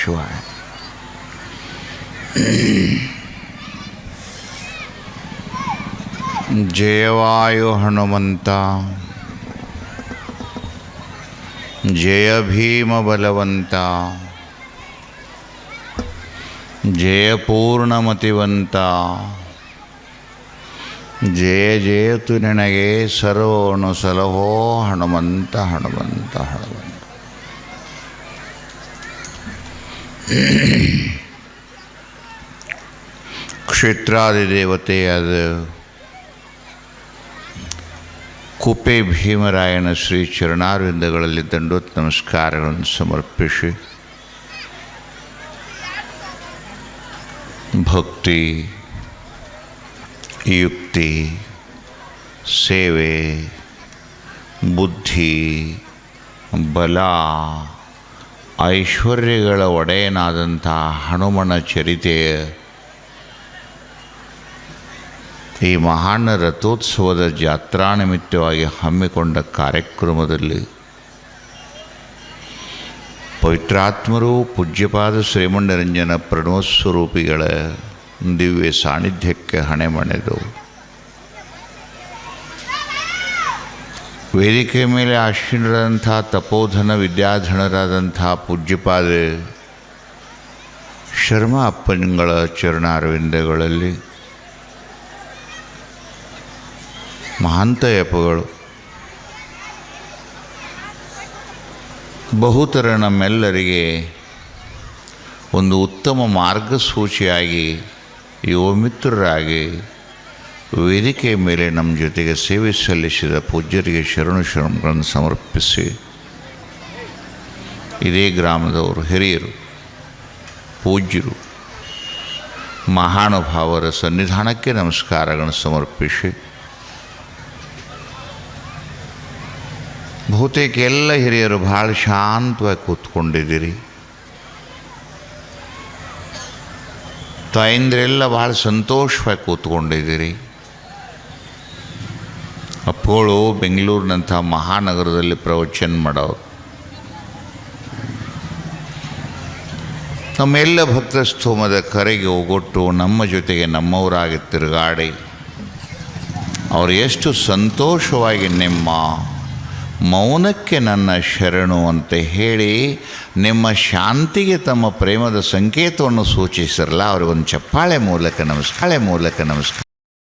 ಶಿವಾಯ ಜಯವಾಯು ಹನುಮಂತ ಜಯ ಭೀಮ ಬಲವಂತ ಜಯ ಪೂರ್ಣಮತಿವಂತ ಜಯ ಜಯತು ನನಗೆ ಸರ್ವನು ಸಲಹೋ ಹನುಮಂತ ಹನುಮಂತ ಹನುಮಂತ ಕ್ಷೇತ್ರಾದಿದೇವತೆಯಾದ ಕುಪೆ ಭೀಮರಾಯನ ಶ್ರೀ ಚರಣಾರ್ವಿಂದಗಳಲ್ಲಿ ದಂಡೋತ್ ನಮಸ್ಕಾರಗಳನ್ನು ಸಮರ್ಪಿಸಿ ಭಕ್ತಿ ಯುಕ್ತಿ ಸೇವೆ ಬುದ್ಧಿ ಬಲ ಐಶ್ವರ್ಯಗಳ ಒಡೆಯನಾದಂಥ ಹನುಮನ ಚರಿತೆಯ ಈ ಮಹಾನ್ ರಥೋತ್ಸವದ ಜಾತ್ರಾ ನಿಮಿತ್ತವಾಗಿ ಹಮ್ಮಿಕೊಂಡ ಕಾರ್ಯಕ್ರಮದಲ್ಲಿ ಪವಿತ್ರಾತ್ಮರು, ಪೂಜ್ಯಪಾದ ಶ್ರೀಮಂಡರಂಜನ ಪ್ರಣವಸ್ವರೂಪಿಗಳ ದಿವ್ಯ ಸಾನ್ನಿಧ್ಯಕ್ಕೆ ಹಣೆ ಮಣೆದವು ವೇದಿಕೆ ಮೇಲೆ ಆಶೀನರಾದಂಥ ತಪೋಧನ ವಿದ್ಯಾಧನರಾದಂಥ ಪೂಜ್ಯಪಾದ ಶರ್ಮ ಅಪ್ಪನಗಳ ಚರಣಾರವಿಂದಗಳಲ್ಲಿ ಮಹಾಂತ ಯಪಗಳು ಬಹುತರ ನಮ್ಮೆಲ್ಲರಿಗೆ ಒಂದು ಉತ್ತಮ ಮಾರ್ಗಸೂಚಿಯಾಗಿ ಯುವ ಮಿತ್ರರಾಗಿ ವೇದಿಕೆಯ ಮೇಲೆ ನಮ್ಮ ಜೊತೆಗೆ ಸೇವೆ ಸಲ್ಲಿಸಿದ ಪೂಜ್ಯರಿಗೆ ಶರಣು ಶರಣಗಳನ್ನು ಸಮರ್ಪಿಸಿ. ಇದೇ ಗ್ರಾಮದವರು ಹಿರಿಯರು, ಪೂಜ್ಯರು, ಮಹಾನುಭಾವರ ಸನ್ನಿಧಾನಕ್ಕೆ ನಮಸ್ಕಾರಗಳನ್ನು ಸಮರ್ಪಿಸಿ. ಬಹುತೇಕ ಎಲ್ಲ ಹಿರಿಯರು ಭಾಳ ಶಾಂತವಾಗಿ ಕೂತ್ಕೊಂಡಿದ್ದೀರಿ. ತಾಯಂದ್ರೆಲ್ಲ ಭಾಳ ಸಂತೋಷವಾಗಿ ಕೂತ್ಕೊಂಡಿದ್ದೀರಿ. ಅಪ್ಪಗಳು ಬೆಂಗಳೂರಿನಂಥ ಮಹಾನಗರದಲ್ಲಿ ಪ್ರವಚನ ಮಾಡೋರು. ನಮ್ಮೆಲ್ಲ ಭಕ್ತ ಸ್ತೋಮದ ಕರೆಗೆ ಒಗೊಟ್ಟು ನಮ್ಮ ಜೊತೆಗೆ ನಮ್ಮವರಾಗಿ ತಿರುಗಾಡಿ, ಅವರು ಎಷ್ಟು ಸಂತೋಷವಾಗಿ ನಿಮ್ಮ ಮೌನಕ್ಕೆ ನನ್ನ ಶರಣು ಅಂತ ಹೇಳಿ ನಿಮ್ಮ ಶಾಂತಿಗೆ ತಮ್ಮ ಪ್ರೇಮದ ಸಂಕೇತವನ್ನು ಸೂಚಿಸಿರಲ್ಲ, ಅವ್ರಿಗೊಂದು ಚಪ್ಪಾಳೆ ಮೂಲಕ ನಮಸ್ಕಾರ ಮೂಲಕ ನಮಸ್ಕಾರ.